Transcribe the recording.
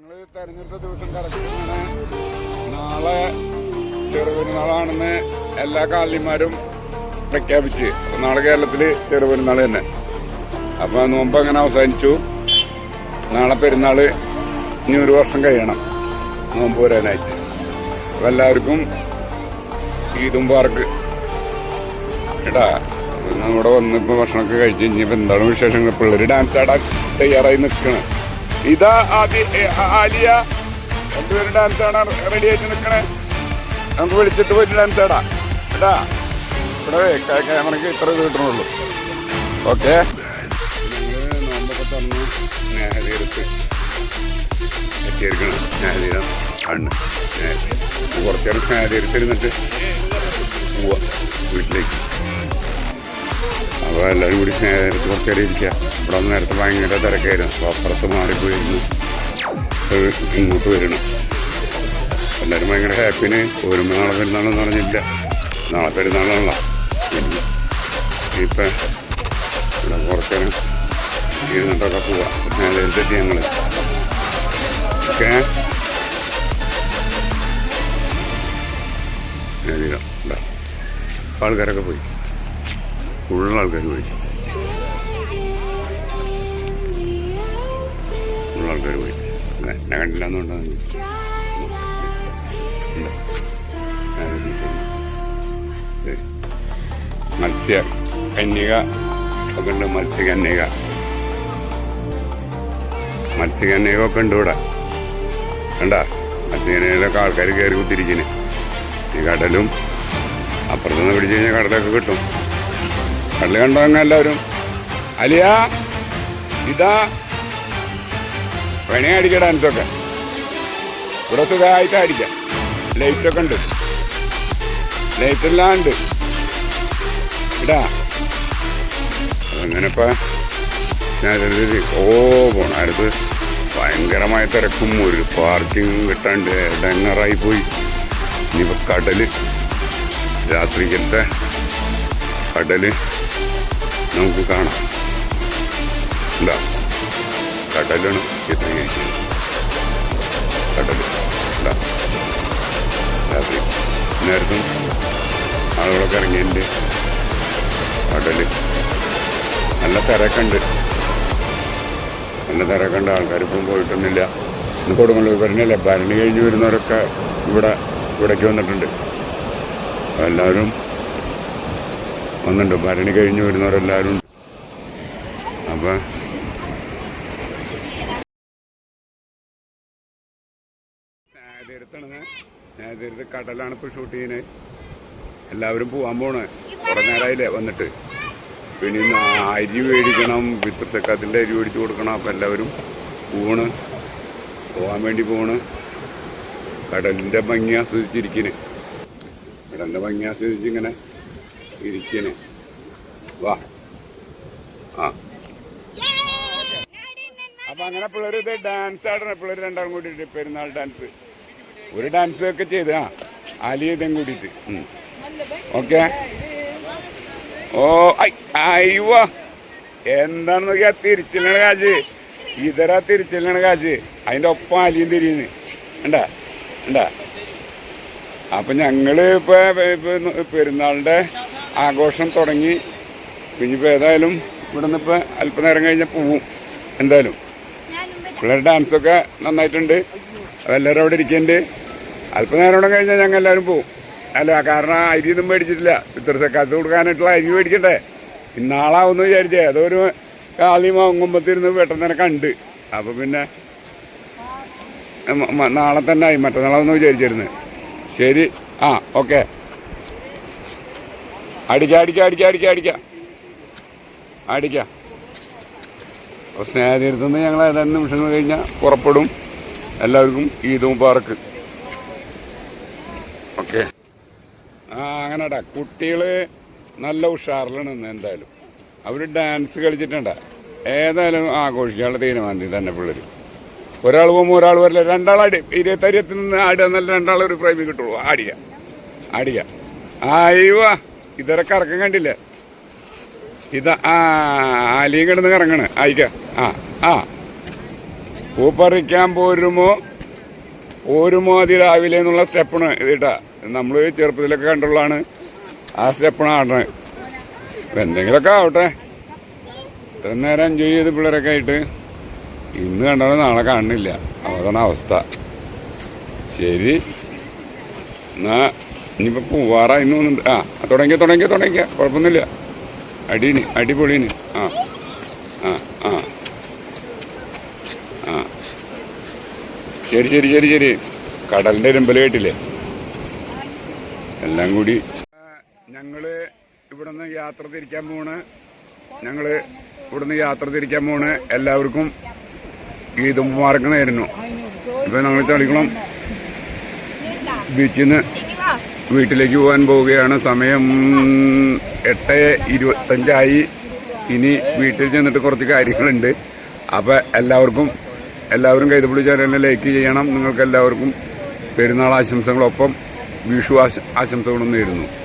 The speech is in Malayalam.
ഞങ്ങൾ തെരഞ്ഞെടുത്ത ദിവസം നാളെ ചെറുപെരുന്നാളാണെന്ന് എല്ലാ കാലിമാരും പ്രഖ്യാപിച്ച്. അപ്പൊ നാളെ കേരളത്തിൽ ചെറുപെരുന്നാൾ തന്നെ. അപ്പോൾ നോമ്പ് അങ്ങനെ അവസാനിച്ചു. നാളെ പെരുന്നാൾ ഇനി ഒരു വർഷം കഴിയണം. നോമ്പ് വരാനായിട്ട്. അപ്പോൾ എല്ലാവർക്കും ഈദും പാർക്ക് കേട്ടാ നമ്മുടെ വന്നിപ്പോൾ ഭക്ഷണമൊക്കെ കഴിച്ച് കഴിഞ്ഞപ്പോൾ എന്താണ് വിശേഷങ്ങൾ? പിള്ളേർ ഡാൻസ് ആടാൻ തയ്യാറായി നിൽക്കണം. ഇതാ ആദ്യ ആലിയ. രണ്ടുപേരും ഡാൻസ് ആടാൻ റെഡി ആയിട്ട് നിൽക്കണേ. നമുക്ക് വിളിച്ചിട്ട് പോയിട്ട് ഡാൻസ് ആടാ കേട്ടാ ഇവിടെ ക്യാ- ക്യാമറയ്ക്ക് ഇത്ര ഇത് കിട്ടണുള്ളൂ. ഓക്കെ. കുറച്ചേരം സ്നേഹതീരത്തിരുന്നിട്ട് പോവാ വീട്ടിലേക്ക്. അപ്പോൾ എല്ലാവരും കൂടി നേരത്തെ കുറച്ച് നേരം ഇരിക്കുക. ഇവിടെ നേരത്തെ ഭയങ്കര തിരക്കായിരുന്നു. അപ്പോൾ അപ്പുറത്ത് മാറിപ്പോയിരുന്നു. ഇങ്ങോട്ട് വരണം. എല്ലാവരും ഭയങ്കര ഹാപ്പിന് ഒരു നാളെ പെരുന്നാളെന്ന് പറഞ്ഞില്ല. നാളെ പെരുന്നാളാണല്ലോ. ഇപ്പം ഇവിടെ കുറച്ച് ഇരുന്നിട്ടൊക്കെ പോവാം. സ്നേഹത്തെത്തി ഞങ്ങൾ. ഓക്കെ? ആൾക്കാരൊക്കെ പോയി. ഫുൾ ആൾക്കാർ ഫുൾ ആൾക്കാർ പോയി. എന്നെ എന്നെ കണ്ടില്ല എന്നുണ്ടെന്ന് മത്സ്യ കന്യക ഒക്കെ ഉണ്ട് മത്സ്യകന്യക മത്സ്യകന്യക ഒക്കെ ഉണ്ട് ഇവിടെ. ആൾക്കാർ കയറി കുത്തിരിക്കുന്നു ഈ കടലും അപ്പുറത്തുനിന്ന് പിടിച്ചു കഴിഞ്ഞാൽ കടലൊക്കെ കിട്ടും. കടൽ കണ്ടോ അങ്ങ് എല്ലാവരും. അലിയ ഇതാ. വേണേ അടിക്കാം ഡാൻസൊക്കെ ഇവിടെ സുഖമായിട്ട് അടിക്കാം. ലൈറ്റൊക്കെ ഉണ്ട്. ലൈറ്റ് എല്ലാം ഉണ്ട്. ഇടാ. അങ്ങനെ ഞാൻ ഓ പോണ. അടുത്ത് ഭയങ്കരമായ തിരക്കും. ഒരു പാർക്കിംഗ് കിട്ടാണ്ട് ഡെങ്ങറായി പോയി. ഇനി കടൽ. രാത്രിക്കത്തെ കടൽ. നമുക്ക് കാണാം. എന്താ കടലാണ് ചിത്രീകരിക്കുന്നത് കടൽ എന്താ രാത്രി. നേരത്തും ആളുകളൊക്കെ ഇറങ്ങിയതിന്റെ കടൽ. നല്ല തിരക്കുണ്ട്. നല്ല തിരക്കുണ്ട്. ആൾക്കാരിപ്പം പോയിട്ടൊന്നുമില്ല. ഇന്ന് കൊടുങ്ങല്ലൂർ പറഞ്ഞല്ലേ ഭരണി കഴിഞ്ഞ് വരുന്നവരൊക്കെ ഇവിടെ ഇവിടേക്ക് വന്നിട്ടുണ്ട്. എല്ലാവരും വന്നിട്ടുണ്ട് ഭരണി കഴിഞ്ഞ് വരുന്നവരെല്ലാവരും. അപ്പം സ്നേഹതീരത്ത് കടലാണ് ഇപ്പോൾ ഷൂട്ട് ചെയ്യുന്നത് എല്ലാവരും പോകാൻ പോണേ. കുറേ നേരമായില്ലേ വന്നിട്ട്. പിന്നെ അരി മേടിക്കണം. പിത്തക്കത്തിന്റെ അരി മേടിച്ച് കൊടുക്കണം. അപ്പം എല്ലാവരും പോണ്. പോകാൻ വേണ്ടി പോണ്. കടലിന്റെ ഭംഗി ആസ്വദിച്ചിരിക്കുന്നത് കടലിന്റെ ഭംഗി ആസ്വദിച്ച് ഇങ്ങനെ ഇരിക്കണ്. വാ. ആ. അപ്പൊ അങ്ങനെ പിള്ളേർ ഇത് ഡാൻസ് ആടണം. പിള്ളേർ രണ്ടാളും കൂടിയിട്ട് പെരുന്നാൾ ഡാൻസ് ഒരു ഡാൻസ് ഒക്കെ ചെയ്ത് ആ. ആലി ഇതും കൂടിയിട്ട്. ഓക്കെ. ഓ അയ്യോ. എന്താന്ന് നോക്കിയാ തിരിച്ചില്ലണ കാശ്. ഇതരാ തിരിച്ചില്ലണ കാശ്. അതിന്റെ ഒപ്പം ആലിയും തിരിയുന്നു. ഉണ്ടാ ഉണ്ടാ അപ്പൊ ഞങ്ങൾ ഇപ്പൊ പെരുന്നാളിന്റെ ആഘോഷം തുടങ്ങി. ഇനിയിപ്പോൾ ഏതായാലും ഇവിടെ നിന്ന് ഇപ്പൊ അല്പനേരം കഴിഞ്ഞാൽ പോവും. എന്തായാലും. പിള്ളേരുടെ ഡാൻസൊക്കെ നന്നായിട്ടുണ്ട്. അതെല്ലാവരും അവിടെ ഇരിക്കുന്നുണ്ട്. അല്പനേരം കൂടെ കഴിഞ്ഞാൽ ഞങ്ങൾ എല്ലാവരും പോവും. അല്ല കാരണം അരി ഒന്നും മേടിച്ചിട്ടില്ല. ഇത്ര സക്കാത്ത് കൊടുക്കാനായിട്ടുള്ള അരി മേടിക്കണ്ടേ? ഇന്നാളാവുമെന്ന് വിചാരിച്ചേ. അതൊരു ആദ്യം മുമ്പത്തിരുന്ന് പെട്ടെന്ന് കണ്ട്. അപ്പോൾ പിന്നെ നാളെ തന്നെ ആയി. മറ്റന്നാളാവുമെന്ന് വിചാരിച്ചിരുന്നു. ശരി. ആ ഓക്കെ. അടിക്കാം അടിക്ക അടിക്ക അടിക്ക അടിക്ക. അടിക്ക. അപ്പോൾ സ്നേഹതീരത്തുനിന്ന് ഞങ്ങൾ ഏതാനും നിമിഷങ്ങൾ കഴിഞ്ഞാൽ പുറപ്പെടും. എല്ലാവർക്കും ഈദ് പാർക്ക് ഓക്കെ. ആ അങ്ങനെടാ. കുട്ടികൾ നല്ല ഉഷാറിലാണ് ഇന്ന് എന്തായാലും. അവർ ഡാൻസ് കളിച്ചിട്ടുണ്ട. ഏതായാലും ആഘോഷിക്കാനുള്ള തീരുമാനം തന്നെ പിള്ളേർ ഒരാൾ പോകുമ്പോൾ ഒരാൾ വരില്ല. രണ്ടാളടി ഇരുപത്തരിയത്തിൽ നിന്ന് ആടുക എന്നല്ല രണ്ടാളൊരു പ്രേമി കിട്ടുള്ളൂ. ആടിയ. ആടിയ. അയ്യോ ഇതര കറക്കം കണ്ടില്ലേ? ഇത് ആ ആലിയും കിടന്ന് കറങ്ങണ്. ആയിക്ക. ആ ആ. പൂപ്പറിക്കാൻ പോരുമോ? പോരുമോ അതി രാവിലെ എന്നുള്ള സ്റ്റെപ്പാണ് ഇത് കേട്ടാ നമ്മൾ ചെറുപ്പത്തിലൊക്കെ കണ്ടുള്ളതാണ്. ആ സ്റ്റെപ്പാണ് ആടണത് എന്തെങ്കിലുമൊക്കെ ആവട്ടെ. ഇത്ര നേരം എൻജോയ് ചെയ്ത് പിള്ളേരൊക്കെ ആയിട്ട്. ഇന്ന് കണ്ടാലും നാളെ കാണുന്നില്ല. അതാണ് അവസ്ഥ. ശരി. എന്നാ. ഇനിയിപ്പോൾ പൂവാറ ഇന്ന് ഒന്നുണ്ട് ആ തുടങ്ങിയ തുടങ്ങിയ തുടങ്ങിയ കുഴപ്പമൊന്നുമില്ല. അടീന് അടിപൊളീന് ആ ആ ആ. ആ. ശരി ശരി ശരി ശരി. കടലിന്റെ രമ്പൽ കേട്ടില്ലേ? എല്ലാം കൂടി. ഞങ്ങൾ ഇവിടെ നിന്ന് യാത്ര തിരിക്കാൻ പോണ്. ഞങ്ങൾ ഇവിടെ നിന്ന് യാത്ര തിരിക്കാൻ പോണ്. എല്ലാവർക്കും ഈദുമാർക്ക് നേരുന്നു. ഇപ്പൊ ഞങ്ങൾ തളിക്കുളം ബീച്ചിൽ നിന്ന് വീട്ടിലേക്ക് പോകാൻ പോവുകയാണ്. സമയം എട്ട് ഇരുപത്തഞ്ചായി. ഇനി വീട്ടിൽ ചെന്നിട്ട് കുറച്ച് കാര്യങ്ങളുണ്ട്. അപ്പോൾ എല്ലാവർക്കും എല്ലാവരും കൈതപ്പിടി ചാനലിനെ ലൈക്ക് ചെയ്യണം. നിങ്ങൾക്ക് എല്ലാവർക്കും പെരുന്നാൾ ആശംസകളൊപ്പം വിഷു ആശ ആശംസകളും നേരുന്നു.